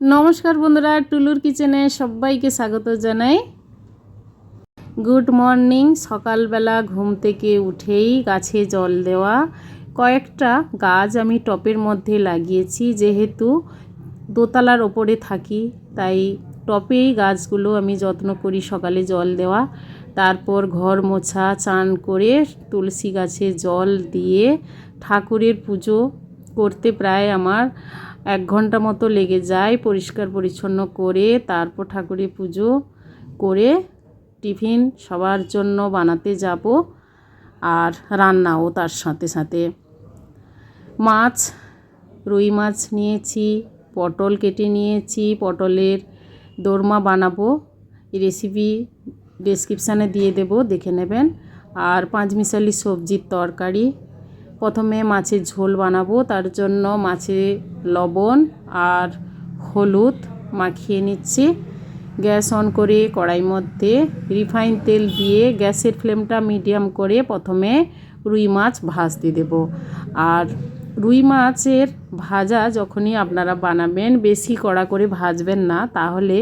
নমস্কার বন্ধুরা, টুলুর কিচেনে সবাইকে স্বাগত জানাই। গুড মর্নিং, সকালবেলা ঘুম থেকে উঠেই গাছে জল দেওয়া। কয়েকটা গাছ আমি টপের মধ্যে লাগিয়েছি, যেহেতু দোতলার ওপরে থাকি, তাই টপেই গাছগুলো আমি যত্ন করি সকালে জল দেওয়া। তারপর ঘর মোছা, চান করে তুলসী গাছে জল দিয়ে ঠাকুরের পুজো করতে প্রায় আমার এক ঘণ্টা মতো লেগে যায়, পরিষ্কার পরিচ্ছন্ন করে, তারপর ঠাকুরের পুজো করে টিফিন সবার জন্য বানাতে যাব আর রান্নাও তার সাথে সাথে। মাছ, রুই মাছ নিয়েছি, পটল কেটে নিয়েছি, পটলের দোরমা বানাবো রেসিপি ডেসক্রিপশানে দিয়ে দেব, দেখে নেবেন। আর পাঁচমিশালি সবজির তরকারি প্রথমে মাছের ঝোল বানাবো, তার জন্য মাছে লবণ আর হলুদ মাখিয়ে নিচ্ছি। গ্যাস অন করে কড়াই মধ্যে রিফাইন তেল দিয়ে গ্যাসের ফ্লেমটা মিডিয়াম করে প্রথমে রুই মাছ ভাজতে দেব। আর রুই মাছের ভাজা যখনই আপনারা বানাবেন, বেশি কড়া করে ভাজবেন না, তাহলে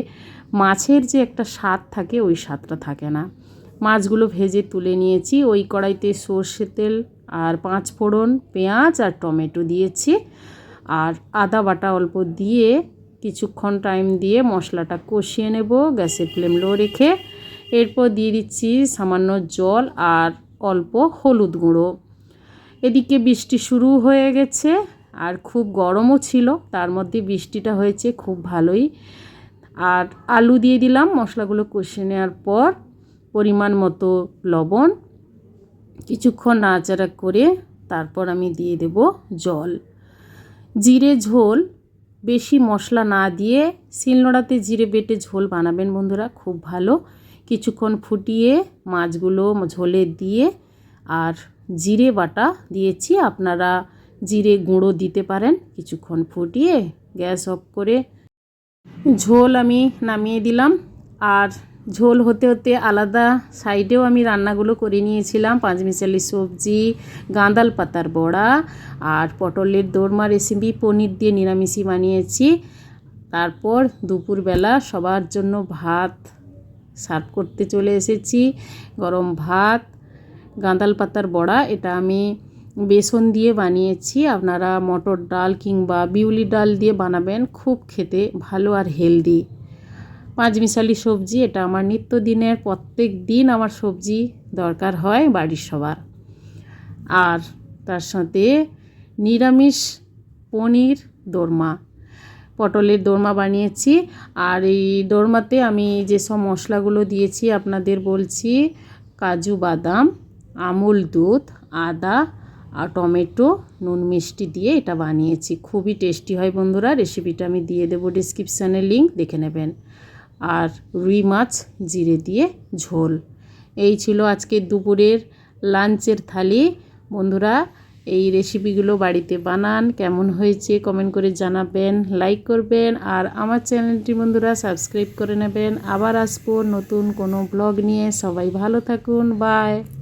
মাছের যে একটা স্বাদ থাকে, ওই স্বাদটা থাকে না। মাছগুলো ভেজে তুলে নিয়েছি, ওই কড়াইতে সর্ষে তেল আর পাঁচ ফোড়ন পেঁয়াজ আর টমেটো দিয়েছি। আর আদা বাটা অল্প দিয়ে কিছুক্ষণ টাইম দিয়ে মশলাটা কষিয়ে নেব, গ্যাসের ফ্লেম লো রেখে। এরপর দিয়ে দিচ্ছি সামান্য জল আর অল্প হলুদ গুঁড়ো। এদিকে বৃষ্টি শুরু হয়ে গেছে আর খুব গরমও ছিল, তার মধ্যে বৃষ্টিটা হয়েছে খুব ভালোই। আর আলু দিয়ে দিলাম, মশলাগুলো কষিয়ে নেওয়ার পর পরিমাণ মতো লবণ কিছুক্ষণ নাড়াচাড়া করে তারপর আমি দিয়ে দেব জল। জিরে, ঝোল। বেশি মশলা না দিয়ে শিলনোড়াতে জিরে বেটে ঝোল বানাবেন বন্ধুরা, খুব ভালো। কিছুক্ষণ ফুটিয়ে মাছগুলো ঝোলে দিয়ে আর জিরে বাটা দিয়েছি, আপনারা জিরে গুঁড়ো দিতে পারেন। কিছুক্ষণ ফুটিয়ে গ্যাস অফ করে ঝোল আমি নামিয়ে দিলাম। আর ঝোল হতে হতে আলাদা সাইডেও আমি রান্নাগুলো করে নিয়েছিলাম। পাঁচমিশালি সবজি, গাঁদাল পাতার বড়া আর পটলের দোরমা রেসিপি পনির দিয়ে নিরামিষি বানিয়েছি। তারপর দুপুরবেলা সবার জন্য ভাত সার্ভ করতে চলে এসেছি। গরম ভাত, গাঁদাল পাতার বড়া, এটা আমি বেসন দিয়ে বানিয়েছি। আপনারা মটর ডাল কিংবা বিউলি ডাল দিয়ে বানাবেন। খুব খেতে ভালো আর হেলদি পাঁচমিশালি সবজি, এটা আমার নিত্যদিনের প্রত্যেক দিন আমার সবজি দরকার হয় বাড়ির সবার। আর তার সাথে নিরামিষ পনির দোরমা, পটলের দোরমা বানিয়েছি। আর এই দোরমাতে আমি যেসব মশলাগুলো দিয়েছি, আপনাদের বলছি কাজু বাদাম, আমুল দুধ, আদা আর টমেটো, নুন মিষ্টি দিয়ে এটা বানিয়েছি। খুবই টেস্টি হয় বন্ধুরা, রেসিপিটা আমি দিয়ে দেবো ডিসক্রিপশানে লিঙ্ক দেখে নেবেন। আর রুই মাছ জিরে দিয়ে ঝোল। এই ছিল আজকে দুপুরের লাঞ্চের থালি। বন্ধুরা, এই রেসিপিগুলো বাড়িতে বানান, কেমন হয়েছে কমেন্ট করে জানাবেন, লাইক করবেন, আর আমার চ্যানেলটি বন্ধুরা সাবস্ক্রাইব করে নেবেন। আবার আসব নতুন কোনো ব্লগ নিয়ে। সবাই ভালো থাকুন, বাই।